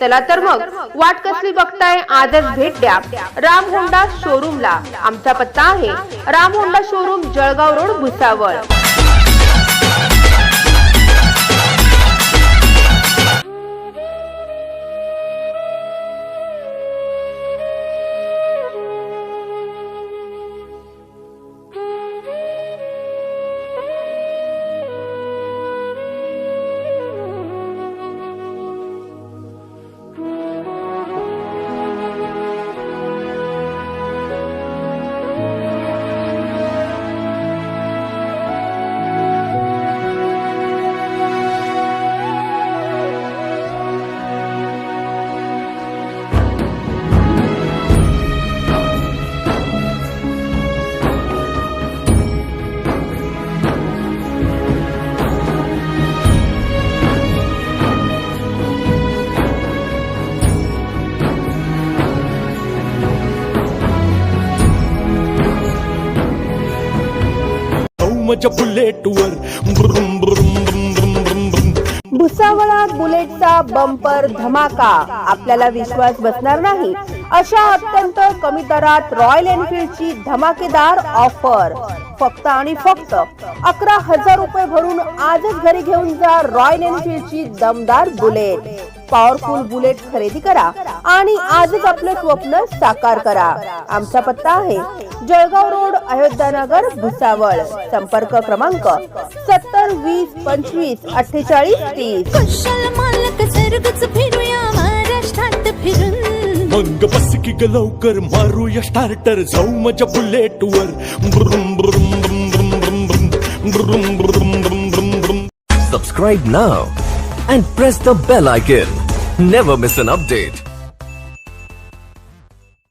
चला तर मग वाट कसली बघताय? आजच भेट द्या. राम होंडा शोरूमला आमचा पत्ता आहे Ram Honda showroom Jalgaon road Bhusawal. माझ्या बुलेटवर. ब्रुम ब्रुम ब्रुम ब्रुम ब्रुम ब्रुम. भुसावळात बुलेटचा बंपर धमाका. आपल्याला विश्वास बसणार नाही. अशा अत्यंत कमी दरात रॉयल एनफिल्डची धमाकेदार ऑफर फक्त आणि फक्त अकरा हजार रुपये भरून आजच घरी घेऊन जा रॉयल एनफिल्डची दमदार बुलेट. पॉवरफुल बुलेट खरेदी करा आणि आजच आपलं स्वप्न साकार करा. आमचा पत्ता आहे जळगाव रोड अयोध्यानगर भुसावळ. संपर्क क्रमांक सत्तर वीस पंचवीस अठ्ठेचाळीस तीस. मंग बस की ग लवकर मारूया स्टार्टर जाऊ माझ्या बुलेट वर सबस्क्राईब ना and press the bell icon never miss an update